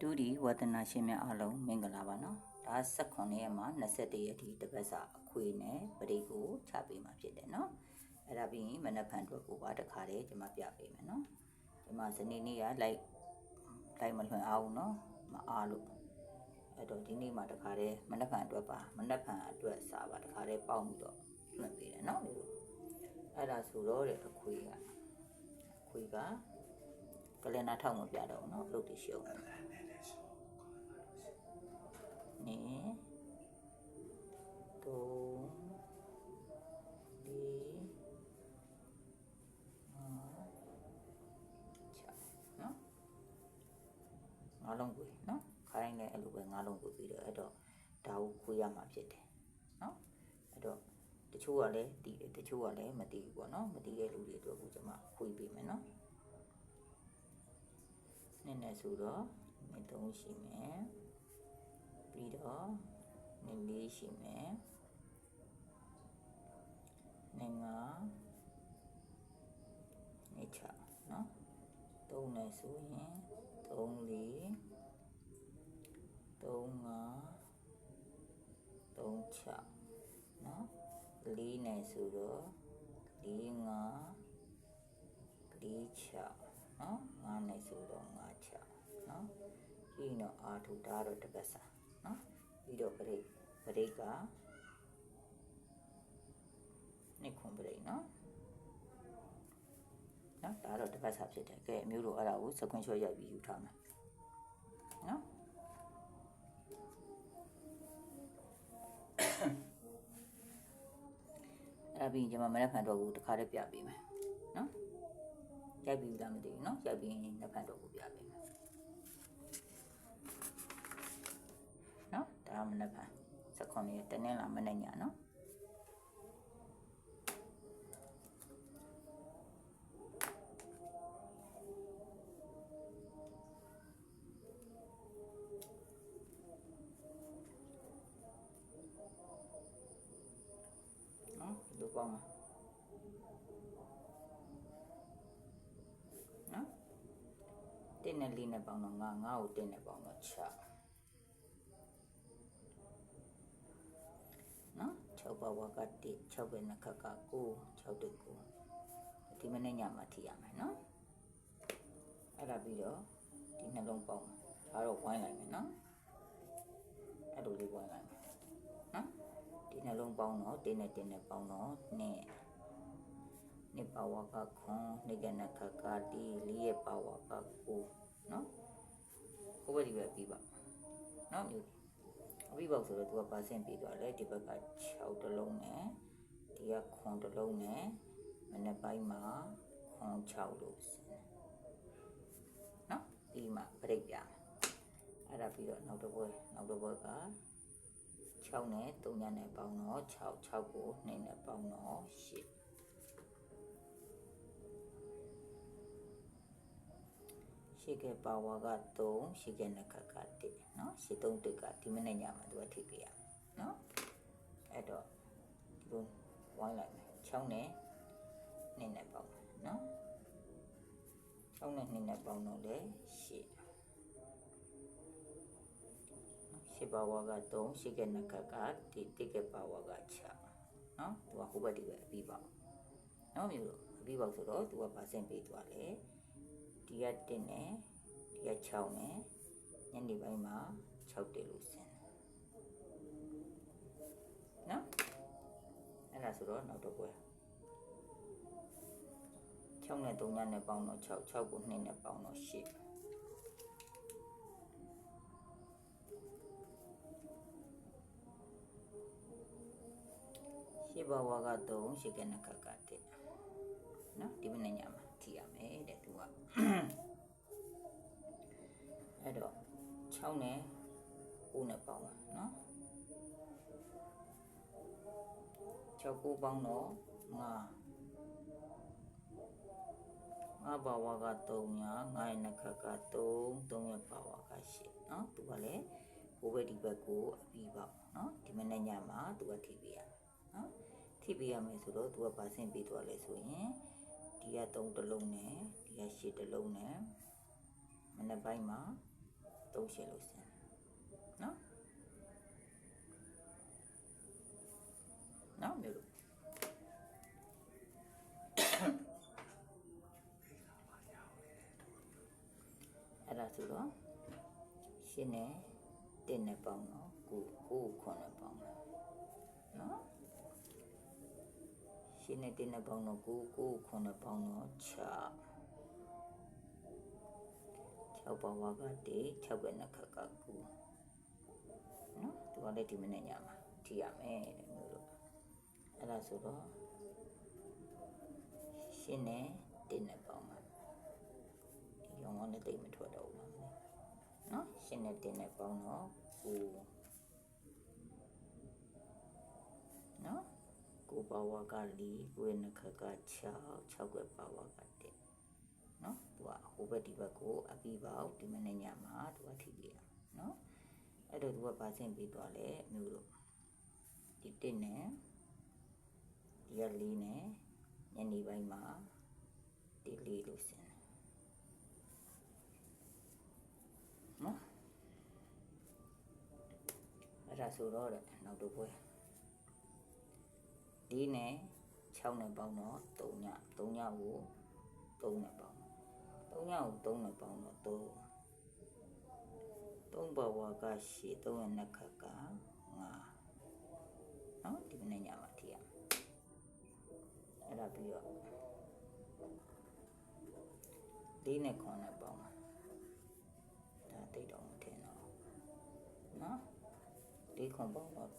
ဒီဝဒနာရှင်များအားလုံးမင်္ဂလာပါနော်ဒါ18ရက်မှာ21ရက်ထိတစ်ပတ်စာအခွေနဲ့ပရိတ်ကိုချပေးမှာဖြစ်တယ်နော်အဲ့ဒါပြီးရင်မနက်ဖြန်အတွက်ကိုပါတခါတည်းကျွန်မပြပေးမယ်နော်ကျွန်မစနေနေ့ကလိုက်လိုက်မလွှင့်အောင်နော်မအားလို့အဲ့တော့ဒီနေ့မှာတခါတည်းမနက်ဖြန်အတွက်ပါမနက်ဖြန်အတွက်စာပါတခါတည်းပေါက်ပြီးတော့လွှင့်ပေးတယ်နော်ဒီလိုအဲ့ဒါဆိုတော့တဲ့အခွေကအခွေကကလင်နာထောက်မပြတော့ဘူးနော်အလုပ်တွေရှုပ် နေနေတုံးလေးငါချာနော်ငါလုံးကိုနော်ခိုင်းလည်းအဲ့လိုပဲငါလုံးကိုပြီးတော့အဲ့တော့ဒါကိုခွေးရမှာဖြစ်တယ်နော်အဲ့တော့တချို့ကလည်းတီးတယ်တချို့ကလည်းမတီးဘူးပေါ့နော်မတီးတဲ့လူတွေအတွက်ကိုကျွန်မခွေးပေးမယ်နော်နည်းနည်းဆိုတော့မတုံးရှိမယ် ပြီးတော့နည်းလေးရှိမယ်နည်းငါနေချနော်သုံးနေဆိုရင်သုံးလေးသုံးငါသုံးချနော်လေးနေဆိုတော့လေးငါလေးချနော်ငါနေဆိုတော့ငါချနော်ပြီးတော့အာထုဒါတော့တစ်ပတ်စာ နော်ပြီးတော့ပရိတ်ပရိတ်ကနှစ်ခွန်ပရိတ်နော်နော်ဒါတော့တစ်ပတ်စာဖြစ်တယ်ကဲအမျိုးတို့အဲ့ဒါကိုစကွန်ချော့ရိုက်ပြီးယူထားမယ်နော်အဲ့ဒါပြီးရင်ကျွန်မမနေ့ဖန်တော့ကိုတခါတည်းပြပေးမယ်နော်ရိုက်ပြီးလားမသိဘူးနော်ရိုက်ပြီးရင်နှစ်ဖန်တော့ကိုပြပေးမယ် နော်ဒါမနက်ဖြန်16ရက်တနင်္လာမနေ့ညနော်နော်ဒီကောင်းမှာနော်တင်းနဲ့လေးနဲ့ပေါင်းတော့ငါငါ့ကိုတင်းနဲ့ပေါင်းတော့ချနော် 6ပါဝါကတိ6ပဲနှစ်ခက်က9 6တက်9ဒီမနေ့ညမှာထိရမယ်နော်အဲ့ဒါပြီးတော့ဒီနှလုံးပေါင်းမှာဒါတော့ဝိုင်းလိုက်မယ်နော်အဲ့လိုလေးဝိုင်းလိုက်မယ်နော်ဒီနှလုံးပေါင်းတော့တင်းနဲ့တင်းနဲ့ပေါင်းတော့နှစ်နှစ်ပါဝါကခွန်နှစ်ကနှစ်ခက်ကတိလေးရဲ့ပါဝါက9နော်ဟိုဘက်ဒီဘက်ပြီးပါနော်မျိုး အပြီးပေါက်ဆိုတော့သူကပါစင်ပြီးသွားတယ်ဒီဘက်က6တလုံးနဲ့ဒီကခွန်တလုံးနဲ့မနေ့ပိုင်းမှာခွန်6လို့စင်တယ်နော်ပြီးမှပြိတ်ပြအဲ့ဒါပြီးတော့နောက်တစ်ပွဲနောက်တစ်ပွဲက6နဲ့3ညနဲ့ပေါင်းတော့6 6ကို2နဲ့ပေါင်းတော့8 ရှိကပါဝါက3ရှိကနခက1เนาะရှိ3တက်ကဒီမနေ့ညမှာသူကထိပြရเนาะအဲ့တော့ဒီလိုဝိုင်းလိုက်မယ်6နဲ့2နဲ့ပေါင်းမယ်เนาะ6နဲ့2နဲ့ပေါင်းတော့လေ8ရှိပါဝါက3ရှိကနခကဒီတက်ကပါဝါက6เนาะသူကဟိုဘက်ဒီဘက်အပြီးပေါက်เนาะမျိုးလို့အပြီးပေါက်ဆိုတော့သူကပါစင်ပေးသွားတယ် ဒီက1နဲ့ ဒီက6နဲ့ညနေပိုင်းမှာ6တက်လို့ဆင်းတယ်နော်အဲ့ဒါဆိုတော့နောက်တော့ပွဲ6နဲ့3ညနဲ့ပေါင်းတော့6 6ကို2နဲ့ပေါင်းတော့8ရှေ့ဘဝက3ရှေ့ကနခကတဲ့နော်ဒီမနေ့ညမှာထီရမယ်တဲ့သူက အဲ့တော့6နဲ့9နဲ့ပေါင်းပါနော်6 9ပေါင်းတော့9ငါဘာဝက3ညာငါရဲ့နှခတ်က3 3ရဲ့ဘာဝက8နော်သူကလည်းဟိုဘက်ဒီဘက်ကိုအပြီးပေါ့နော်ဒီမနေ့ညမှာသူကထိပေးရနော်ထိပေးရမယ်ဆိုတော့သူကဘာဆင့်ပေးသွားလဲဆိုရင်ဒီက3တလုံးနဲ့ဒီက8တလုံးနဲ့မနေ့ပိုင်းမှာ သုံးရှင်းလို့စင်နော်နော်မျိုးလို့အဲ့ဒါဆိုတော့ရှင်းနဲ့တင်းနဲ့ပေါင်းတော့ကိုကိုခွန်နဲ့ပေါင်းတယ်နော်ရှင်းနဲ့တင်းနဲ့ပေါင်းတော့ကိုကိုခွန်နဲ့ပေါင်းတော့6 6ပါဝါကတေ6ပဲနှစ်ခက်ကကူနော်ဒီကလည်းဒီမနေ့ညမှာထိရမယ်တဲ့မျိုးလို့အဲ့ဒါဆိုတော့ရှင်းနဲ့တင်းနဲ့ပေါင်းမှာဒီရောင်းနဲ့တိတ်မထွက်တော့ဘူးနော်ရှင်းနဲ့တင်းနဲ့ပေါင်းတော့ကူနော်ကိုပါဝါကလီကိုရဲ့နှစ်ခက်က6 6ပဲပါဝါကတေနော် သူကဟိုဘက်ဒီဘက်ကိုအပြီးပေါက်ဒီမနေ့ညမှာသူကထိပြရနော်အဲ့တော့သူကပါဆင့်ပြီးသွားလဲမျိုးလို့ဒီတစ်နဲ့ဒီကလေးနဲ့ညနေပိုင်းမှာဒီလေးလို့ဆင်တယ်နော်အဲ့ဒါဆိုတော့တဲ့နောက်တစ်ပွဲဒီနဲ့6နဲ့ပေါင်းတော့3ည3ညကို3နဲ့ပေါင်း 3ညကို3နဲ့ပေါင်းတော့3 3ဘဝကရှိ3ရဲ့နှစ်ခက်က5နော်ဒီမနေ့ညမှာထည့်ရမယ်အဲ့ဒါပြီးတော့လေးနဲ့ခွန်နဲ့ပေါင်းတာဒါတိတ်တော့မထင်တော့နော်လေးခွန်ပေါင်းတော့1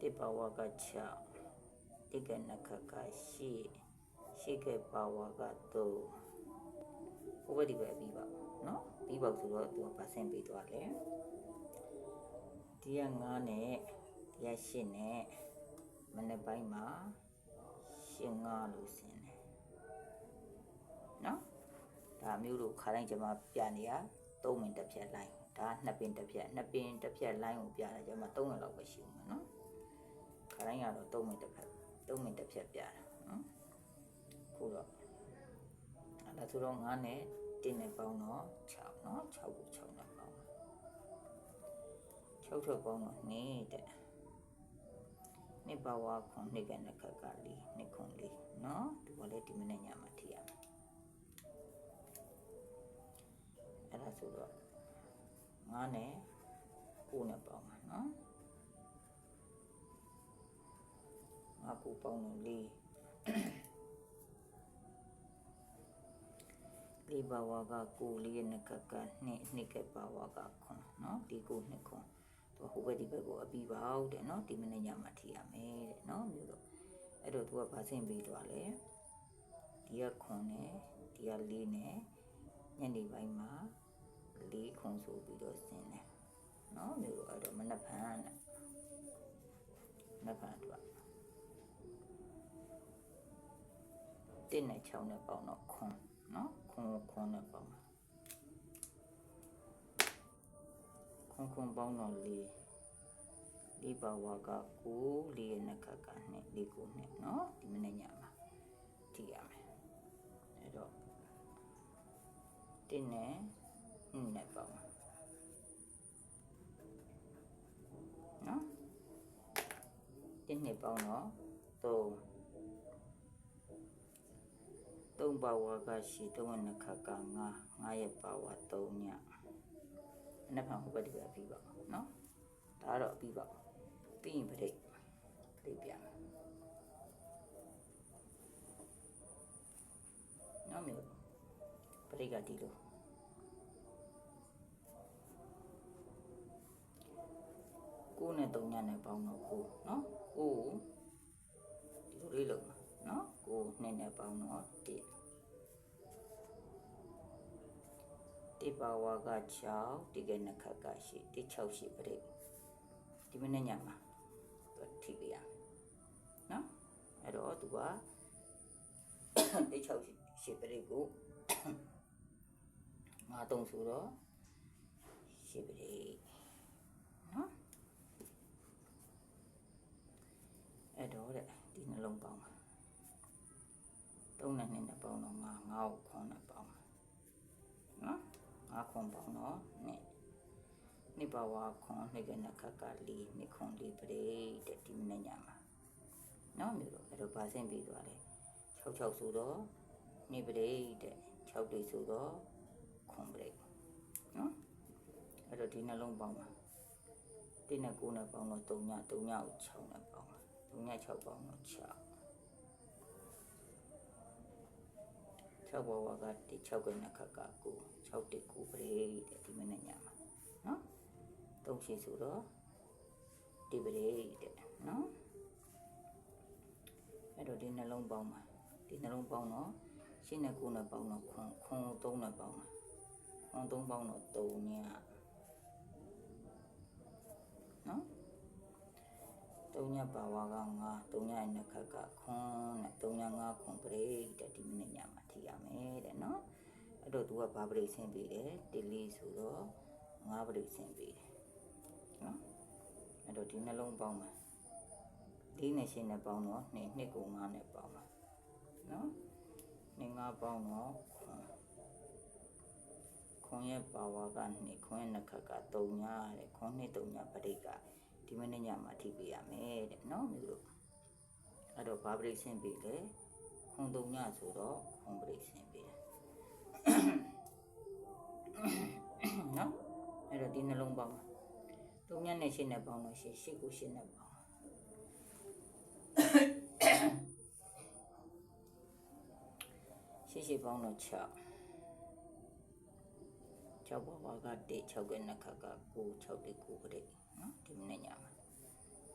တစ်ဘဝက6တိကနှစ်ခက်ကရှိ ရှိကဘဝက3ဟိုဘက်ဒီဘက်ပြီးပါနော်ပြီးပါဆိုတော့သူကပါဆင့်ပေးသွားတယ်ဒီက9နဲ့ဒီက8နဲ့မနေ့ပိုင်းမှာရှင်း9လို့ဆင်းတယ်နော်ဒါမျိုးလို့ခါတိုင်းကျွန်မပြနေရ3မိနစ်တစ်ဖြတ်လိုင်းဒါနှစ်ပင်တစ်ဖြတ်နှစ်ပင်တစ်ဖြတ်လိုင်းကိုပြတာကျွန်မ3ရက်လောက်ပဲရှိဦးမယ်နော်ခါတိုင်းကတော့3မိနစ်တစ်ဖြတ်3မိနစ်တစ်ဖြတ်ပြတာနော် ခုတော့အဲ့ဒါဆိုတော့9နဲ့1နဲ့ပေါင်းတော့6နော်6ကို6နဲ့ပေါင်း6ထုတ်ပေါင်းတော့2တဲ့နှစ်ပါဝါခွန်နှစ်ကနှစ်ခက်ကလေးနှစ်ခွန်လေးနော်ဒီကလေးဒီမနေ့ညမှာထည့်ရမယ်အဲ့ဒါဆိုတော့9နဲ့9နဲ့ပေါင်းမှာနော်ငါကိုပေါင်းတော့လေးလေး ပါဝါကကိုလေးရဲ့နှစ်ခက်ကနှစ်နှစ်ကပါဝါကခွန်နော်ဒီကိုနှစ်ခွန်သူဟိုဘက်ဒီဘက်ကိုအပြီးပါဟုတ်တယ်နော်ဒီမနေ့ညမှာထည့်ရမယ်တဲ့နော်မျိုးတော့အဲ့တော့သူကဗာဆင့်ပေးသွားလဲဒီကခွန်နဲ့ဒီကလေးနဲ့ညနေပိုင်းမှာလေးခွန်ဆိုပြီးတော့ဆင်းတယ်နော်မျိုးတော့အဲ့တော့မနှက်ဖန်နဲ့နှက်ဖန်အတွက်တင်းနဲ့ချောင်းနဲ့ပေါင်းတော့ခွန်နော် ခွန်ခွန်နဲ့ပေါင်းခွန်ခွန်ပေါင်းတော့လေးလေးပါဝါကကိုလေးရဲ့နှစ်ခက်ကနဲ့လေးကိုနဲ့နော်ဒီမနေ့ညမှာကြည့်ရမယ်အဲ့တော့တင်းနဲ့နှစ်နဲ့ပေါင်းနော်တင်းနဲ့ပေါင်းတော့သုံး သုံးပါဝါကရှိသုံးနှစ်ခက်ကငါငါရဲ့ပါဝါသုံးညနှစ်ဖန်ဟိုဘက်ဒီဘက်ပြီးပါနော်ဒါတော့ပြီးပါပြီးရင်ပြိတ်ပြိတ်ပြန်နော်မျိုးပြိတ်ကဒီလိုကိုနဲ့တုံညနဲ့ပေါင်းတော့ကိုနော်ကိုဒီလိုလေးလုံးနော် ကိုနှစ်နဲ့ပေါင်းတော့တစ်တိပါဝါက6ဒီကနေ့ခက်ကရှိတိ6ရှိပြိတ်ဒီမနေ့ညမှာသူထိပြရနော်အဲ့တော့သူကတိ6ရှိရှိပြိတ်ကိုငါတုံဆိုတော့ရှိပြိတ်နော်အဲ့တော့တဲ့ဒီနှလုံးပေါင်းပါ 3နဲ့2နဲ့ပေါင်းတော့ငါငါ့ကိုခွန်နဲ့ပေါင်းပါခွန်ပေါင်းတော့နှစ်နှစ်ပါဝါခွန်နှစ်ကနခကလေးနှစ်ခွန်လေးပရိတဲ့ဒီမနေ့ညမှာနော်မျိုးတော့အဲ့တော့ဗာဆင့်ပြီးသွားတယ်66ဆိုတော့နှစ်ပရိတဲ့6တိဆိုတော့ခွန်ပရိနော်အဲ့တော့ဒီနှလုံးပေါင်းပါတင်းနဲ့9နဲ့ပေါင်းတော့3ည3ညကို6နဲ့ပေါင်းပါ3ည6ပေါင်းတော့6 6ဘဝကတိ6ကနခကကို6တိကိုပရိတဲ့ဒီမနေ့ညမှာနော်သုံးရှိဆိုတော့ဒီပရိတဲ့နော်အဲ့တော့ဒီနှလုံးပေါင်းပါဒီနှလုံးပေါင်းတော့ရှင်းနဲ့ကိုနဲ့ပေါင်းတော့ခွန်ခွန်သုံးနဲ့ပေါင်းတာခွန်သုံးပေါင်းတော့3ညနော်တုံညပါဝါက9တုံညရဲ့နှစ်ခက်ကခွန်းနဲ့တုံည9ခွန်ပရိတဲ့ဒီမိနစ်ညမှာ ထိရမယ်တဲ့နော်အဲ့တော့ तू ကဘာပရိဆင်းပေးတယ်တလီဆိုတော့9ပရိဆင်းပေးတယ်နော်အဲ့တော့ဒီနှလုံးပေါင်းမှာလေးနဲ့ရှင်းနဲ့ပေါင်းတော့နှစ်နှစ်ကို9နဲ့ပေါင်းမှာနော်နှစ်9ပေါင်းတော့ခွန်ခွန်ရဲ့ပါဝါကနှစ်ခွန်ရဲ့နှစ်ခက်က3ညတဲ့ခွန်နှစ်3ညပရိကဒီမနေ့ညမှာထိပေးရမယ်တဲ့နော်မျိုးတို့အဲ့တော့ဘာပရိဆင်းပေးလဲခွန်3ညဆိုတော့ ခွန်ပရိဆင်းပေးတယ်နော်အဲ့တော့ဒီနှလုံးပေါင်းပါ3ညနဲ့ရှင်းနဲ့ပေါင်းတော့ရှင်းရှင်းကိုရှင်းနဲ့ပေါင်းရှင်းရှင်းပေါင်းတော့6 6ဘဝက1 6ကနှစ်ခါက9 6တိ9ပရိနော်ဒီမနေ့ညမှာ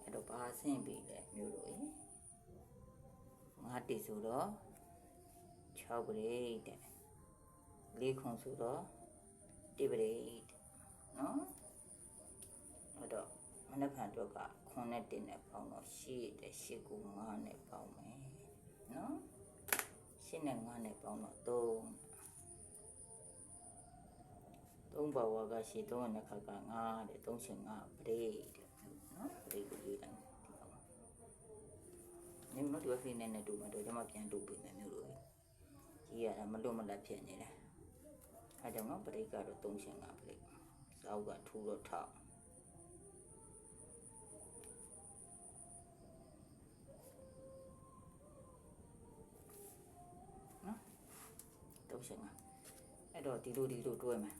အဲ့တော့ဘာဆင့်ပြီလဲမျိုးတို့ရေ5တိဆိုတော့ 6ပရိတဲ့4ခွန်ဆိုတော့1ပရိနော်အဲ့တော့မနက်ဖြန်တော့ကခွန်နဲ့1နဲ့ပေါင်းတော့8တဲ့8ကို5နဲ့ပေါင်းမယ်နော်8နဲ့5နဲ့ပေါင်းတော့3သုံးဘဝကရှိသုံးနှစ်ခါက9တဲ့3ရှင်9ပရိတဲ့နော်ပရိကိုရေးလိုက်ဒီကောင်နင်မတို့ဖိနေနဲ့တူမတို့ကျွန်မပြန်တူပြီမယ်မျိုးလို့ ကြီးရတာမလွတ်မလပ်ဖြစ်နေတယ်အဲကြောင့်နော်ပရိကတော့3ရှင်9ပရိစောက်ကထူတော့ထောက်နော်3ရှင်9အဲ့တော့ဒီလိုဒီလိုတွဲမယ်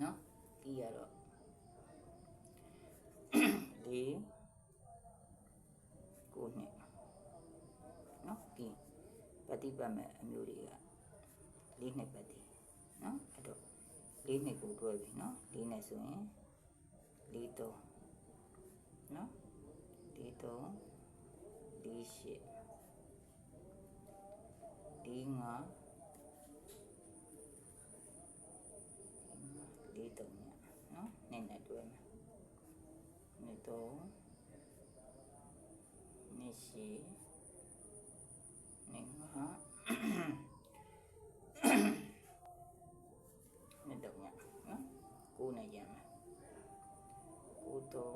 နော်ဒီရတော့လေးကိုနှစ်နော်ဒီ ပฏิပတ်မဲ့အမျိုးတွေကလေးနှစ်ပတ်ဒီနော်အဲ့တော့လေးနှစ်ကိုတွဲပြီနော်လေးနှစ်ဆိုရင်လေးသုံးနော်လေးသုံးလေးရှစ်လေးငါးလေးတုံညနော်နဲ့နဲ့တွဲမယ်နှစ်တုံနှစ်ရှိနှစ်ငါနှစ်တုံညနော် ကိုးနဲ့ရမယ်ကိုးတုံ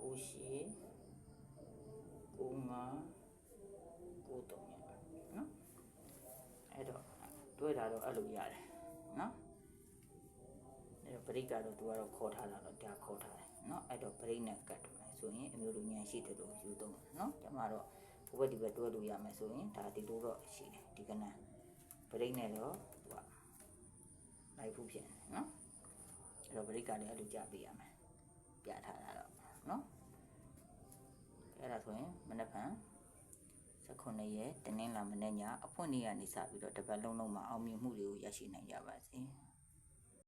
ကိုးရှိကိုးငါကိုးတုံညနော်အဲ့တော့တွဲတာတော့အဲ့လိုရတယ်နော်အဲ့တော့ပရိကတော့သူကတော့ခေါ်ထားတာတော့ဒါခေါ်ထားတယ်နော်အဲ့တော့ပရိနဲ့ကတ်တယ်ဆိုရင်အမျိုးလူညာရှိတယ်လို့ယူသုံးတယ်နော်ကျမတော့ဘဝဒီဘက်တွဲလို့ရမယ်ဆိုရင်ဒါဒီလိုတော့ရှိတယ်ဒီကနန်းပရိနဲ့တော့သူက လိုက်ဖို့ဖြစ်တယ်နော်အဲ့တော့ပရိကလည်းအဲ့လိုကြပေးရမယ်ပြထားတာတော့နော်အဲ့ဒါဆိုရင်မနေ့က19ရက်တင်းနှင်းလာမနေ့ညအဖွင့်နေ့ကနေစပြီးတော့တပတ်လုံးလုံးမှာအောင်မြင်မှုတွေကိုရရှိနိုင်ကြပါစေ။